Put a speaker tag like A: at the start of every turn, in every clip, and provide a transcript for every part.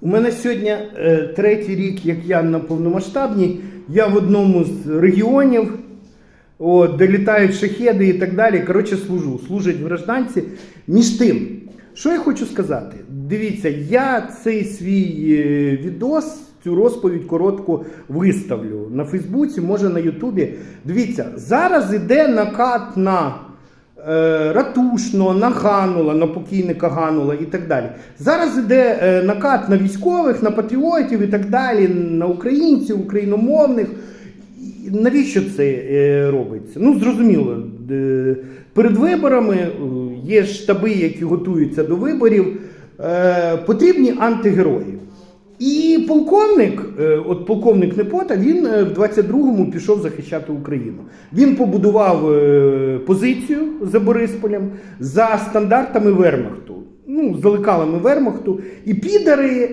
A: У мене сьогодні е, третій рік, як я на повномасштабній. Я в одному з регіонів, от, де літають шахеди і так далі. Коротше, служу. Служать в гражданці. Між тим, що я хочу сказати? Дивіться, я цей свій е, відос, цю розповідь коротку виставлю на Фейсбуці, може на Ютубі. Дивіться, зараз іде накат на Ратушно, на Ганула, на покійника Ганула і так далі. Зараз іде е, накат на військових, на патріотів і так далі, на українців, україномовних. Навіщо це е, робиться? Ну, зрозуміло, е, перед виборами е, є штаби, які готуються до виборів, е, потрібні антигерої. І полковник, е, от полковник Непота, він е, в 22-му пішов захищати Україну. Він побудував е, позицію за Борисполем за стандартами Вермахту. Ну, за лекалами Вермахту. І підари,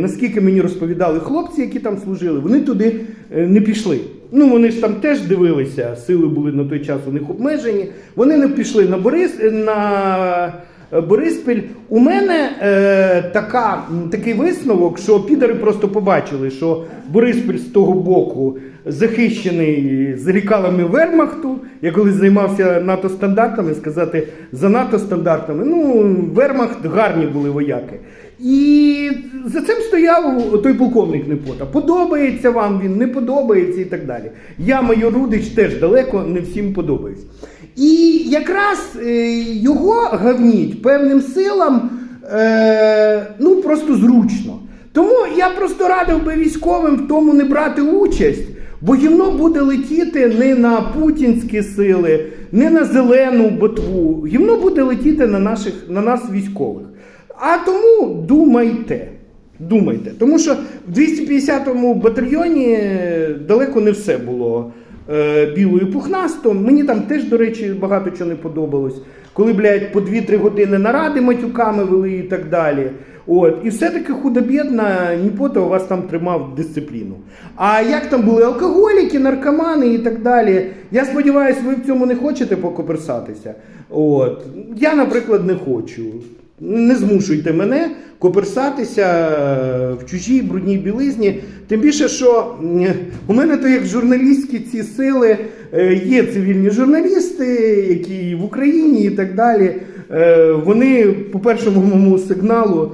A: наскільки мені розповідали хлопці, які там служили, вони туди не пішли. Ну, вони ж там теж дивилися, сили були на той час у них обмежені. Вони не пішли на Борис на Бориспіль. У мене е, така, такий висновок, що підари просто побачили, що Бориспіль з того боку захищений з рікалами Вермахту. Я коли займався НАТО стандартами, сказати за НАТО стандартами, ну Вермахт гарні були вояки. І за цим стояв той полковник Непота. Подобається вам він, не подобається і так далі. Я, майор Рудич, теж далеко не всім подобаюсь. І якраз е, його гавніть певним силам е, ну просто зручно. Тому я просто радив би військовим в тому не брати участь, бо гівно буде летіти не на путінські сили, не на зелену ботву. Гівно буде летіти на, наших, на нас військових. А тому думайте. Думайте. Тому що в 250-му батальйоні далеко не все було е, біло і пухнасто. Мені там теж, до речі, багато чого не подобалось. Коли, блядь, по 2-3 години наради матюками вели і так далі. От. І все-таки худо-бідна Ніпота у вас там тримав дисципліну. А як там були алкоголіки, наркомани і так далі. Я сподіваюся, ви в цьому не хочете покоперсатися. От. Я, наприклад, не хочу. Не змушуйте мене коперсатися е, в чужій брудній білизні. Тим більше, що у мене то як журналістські ці сили е, є цивільні журналісти, які в Україні і так далі. Е, Вони по першому моєму сигналу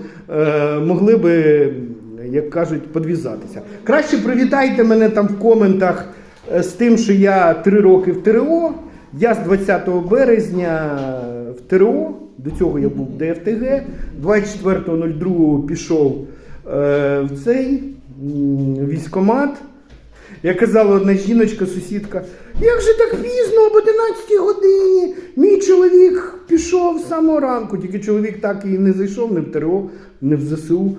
A: могли би, як кажуть, подвізатися. Краще привітайте мене там в коментах з тим, що я три роки в ТРО. Я з 20 березня в ТРО, до цього я був в ДФТГ, 24.02 пішов е, в цей військомат. Я казала одна жіночка, сусідка, як же так пізно, об 11 годині. Мій чоловік пішов з самого ранку, тільки чоловік так і не зайшов не в ТРО, не в ЗСУ.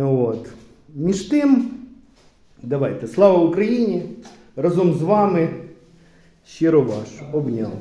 A: От. Між тим, давайте, слава Україні! Разом з вами щиро ваш обняв.